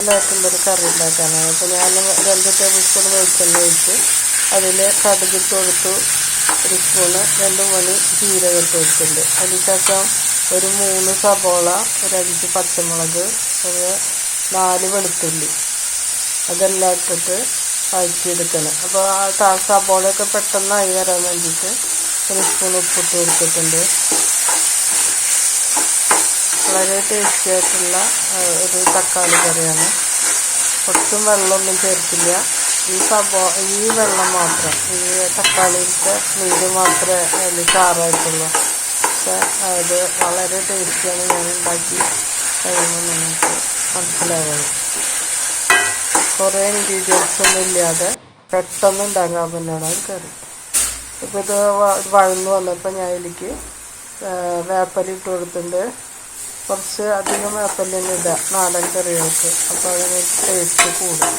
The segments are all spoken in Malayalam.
ഒരു കറി ഉണ്ടാക്കാനാണ്. അപ്പോൾ ഞാൻ രണ്ട് ടേബിൾ സ്പൂൺ വെളിച്ചെണ്ണ ഒഴിച്ച്. അതിൽ കടുക് കൊടുത്തു. ഒരു സ്പൂണ് രണ്ട് മണി ജീരകം ഇട്ട് കൊടുത്തിട്ടുണ്ട് അതിനുശേഷം ഒരു മൂന്ന് സബോള ഒരു അഞ്ച് പച്ചമുളക് ഒരു നാല് വെളുത്തുള്ളി. അതെല്ലാം ഇട്ടിട്ട് വഴറ്റിയെടുക്കണം. അപ്പോൾ ആ സബോളയൊക്കെ പെട്ടെന്നായി വരാൻ വേണ്ടിയിട്ട് ഒരു സ്പൂൺ ഉപ്പിട്ട് കൊടുത്തിട്ടുണ്ട്. വളരെ ടേസ്റ്റി ആയിട്ടുള്ള ഒരു തക്കാളി കറിയാണ്. ഒട്ടും വെള്ളമൊന്നും ചേർക്കില്ല. ഈ സബോ ഈ വെള്ളം മാത്രം ഈ തക്കാളിയിലത്തെ നീര് മാത്രമേ അതിൽ ചാറായിട്ടുള്ളൂ. പക്ഷെ അത് വളരെ ടേസ്റ്റിയാണ് ഞാൻ ഉണ്ടാക്കി കഴിയുമ്പോൾ നിങ്ങൾക്ക് മനസ്സിലാവുന്നത് കുറേ ഇൻഗ്രീഡിയൻസ് ഒന്നും ഇല്ലാതെ പെട്ടെന്ന് ഉണ്ടാക്കാൻ തന്നെയാണ് ഒരു കറി. ഇപ്പോൾ ഇത് വഴന്നു വന്നപ്പോൾ ഞാൻ ഇതിലേക്ക് വേപ്പലിട്ട് കൊടുത്തിട്ടുണ്ട്. കുറച്ച് അധികം വേപ്പലിന് ഇടാം നാടൻ കറികൾക്ക്. അപ്പോൾ അതിന് ടേസ്റ്റ് കൂടും.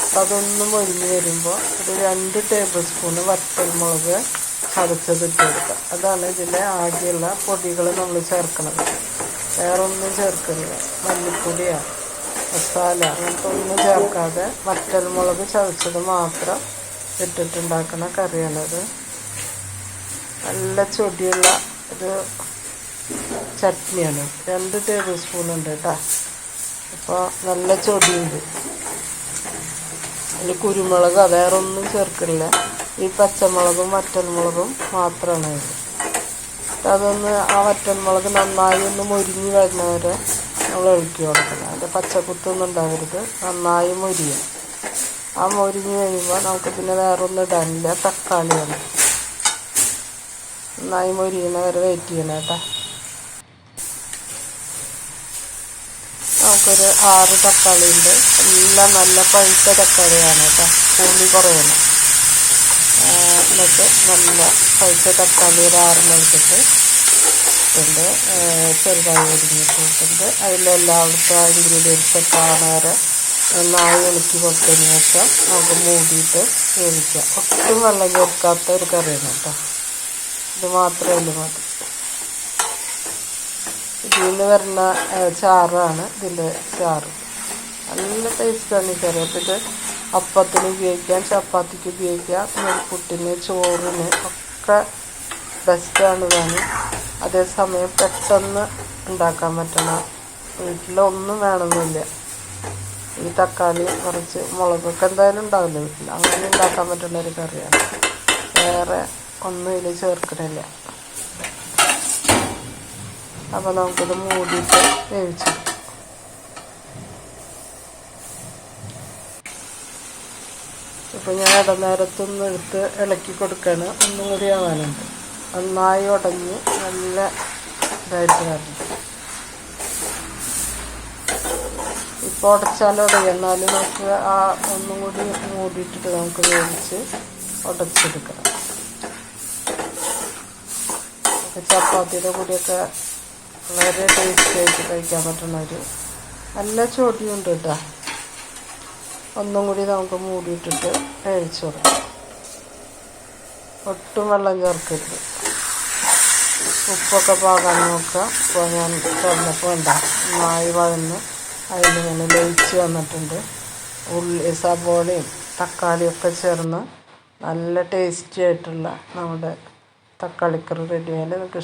അപ്പോൾ അതൊന്ന് മൊരിഞ്ഞ് വരുമ്പോൾ ഒരു രണ്ട് ടേബിൾ സ്പൂണ് വറ്റൽമുളക് ചതച്ചതിട്ട് കൊടുക്കുക. അതാണ് ഇതിലെ ആകെയുള്ള പൊടികൾ നമ്മൾ ചേർക്കുന്നത്. വേറെ ഒന്നും ചേർക്കരുത്. മല്ലിപ്പൊടിയാണ് മസാല അങ്ങനത്തെ ഒന്നും ചേർക്കാതെ വറ്റൽമുളക് ചതച്ചത് മാത്രം ഇട്ടിട്ടുണ്ടാക്കുന്ന കറിയാണത്. നല്ല ചൊടിയുള്ള ഒരു ചട്നിയാണ്. രണ്ട് ടേബിൾ സ്പൂൺ ഉണ്ട് കേട്ടോ. അപ്പോൾ നല്ല ചൊടിയുണ്ട്. അതിൽ കുരുമുളക് വേറെ ഒന്നും ചേർക്കില്ല ഈ പച്ചമുളകും വറ്റൽമുളകും മാത്രമാണ് ഇത് അതൊന്ന് ആ വറ്റൽമുളക് നന്നായി ഒന്ന് മുരിഞ്ഞ് വരുന്നവരെ നമ്മൾ ഒഴുക്കി കൊടുക്കണം. അതിന്റെ പച്ചക്കുത്തൊന്നും ഉണ്ടാവരുത്. നന്നായി മുരിയും. ആ മുരിഞ്ഞ് കഴിയുമ്പോൾ നമുക്ക് പിന്നെ വേറെ ഒന്നും ഇടാനില്ല. തക്കാളിയാണ്. നന്നായി മൊരിയുന്ന വരെ വെയിറ്റ് ചെയ്യണം കേട്ടോ. നമുക്കൊരു ആറ് തക്കാളി ഉണ്ട് എല്ലാം നല്ല പഴുത്ത തക്കാളിയാണ് കേട്ടോ. പുളി കുറയണം എന്നിട്ട് നല്ല പഴുത്ത തക്കാളി ഒരു ആറിന് എടുത്തിട്ട് ഇട്ടുണ്ട് ചെറുതായി ഒരിഞ്ഞിട്ടുണ്ട് അതിലെല്ലാവർക്കും ആ ഇൻഗ്രീഡിയൻസ് ഒക്കെ ആണേറെ നന്നായി ഇളക്കി കൊടുത്തതിന് ശേഷം നമുക്ക് മൂടിയിട്ട് വേവിക്കാം. ഒട്ടും വെള്ളം ചേർക്കാത്ത ഒരു കറിയാണ് കേട്ടോ. ഇത് മാത്രമേ മതി. ഇതിൽ നിന്ന് വരുന്ന ചാറാണ് ഇതിന്റെ ചാറ്. നല്ല ടേസ്റ്റാണ് ഈ കറി. അപ്പോൾ ഇത് അപ്പത്തിന് ഉപയോഗിക്കാം ചപ്പാത്തിക്ക് ഉപയോഗിക്കാം പുട്ടിന് ചോറിന് ഒക്കെ ബെസ്റ്റാണ് ഇതാണ്. അതേസമയം പെട്ടെന്ന് ഉണ്ടാക്കാൻ പറ്റണ. വീട്ടിലൊന്നും വേണമെന്നില്ല ഈ തക്കാളി കുറച്ച് മുളകൊക്കെ എന്തായാലും ഉണ്ടാവില്ല വീട്ടിൽ അങ്ങനെ ഉണ്ടാക്കാൻ പറ്റുന്ന ഒരു കറിയാണ്. വേറെ ഒന്നും ഇതിൽ ചേർക്കണില്ല. അപ്പോൾ നമുക്കിത് മൂടിയിട്ട് വേവിച്ചു ഇപ്പം ഞാൻ ഇടനേരത്തൊന്ന് എടുത്ത് ഇളക്കി കൊടുക്കുകയാണ് ഒന്നും കൂടി ആവാനുണ്ട്. നന്നായി ഉടഞ്ഞ് നല്ല ഇതായിട്ട് വരണം. ഇപ്പോൾ ഉടച്ചാലും ഉടയും. എന്നാലും നമുക്ക് ആ ഒന്നും കൂടി മൂടിയിട്ടിട്ട് നമുക്ക് വേവിച്ച് ഉടച്ചെടുക്കണം ചപ്പാത്തിയുടെ കൂടിയൊക്കെ വളരെ ടേസ്റ്റി ആയിട്ട് കഴിക്കാൻ പറ്റുന്ന ഒരു നല്ല ചോട്ടിയുണ്ട് കേട്ടോ. ഒന്നും കൂടി നമുക്ക് മൂടിയിട്ടിട്ട് കഴിച്ചു കൊടുക്കാം. ഒട്ടും വെള്ളം ചേർക്കരുത്. ഉപ്പൊക്കെ പാകാൻ നോക്കുക. ഇപ്പോൾ ഞാൻ തുറന്നപ്പോൾ ഉണ്ടാകും നന്നായി വഴന്ന് അതിലിങ്ങനെ ലയിച്ച് വന്നിട്ടുണ്ട്. ഉള്ളി സബോളയും തക്കാളിയൊക്കെ ചേർന്ന് നല്ല ടേസ്റ്റി ആയിട്ടുള്ള നമ്മുടെ തക്കാളിക്കറി റെഡിയായാലും നിങ്ങൾക്ക്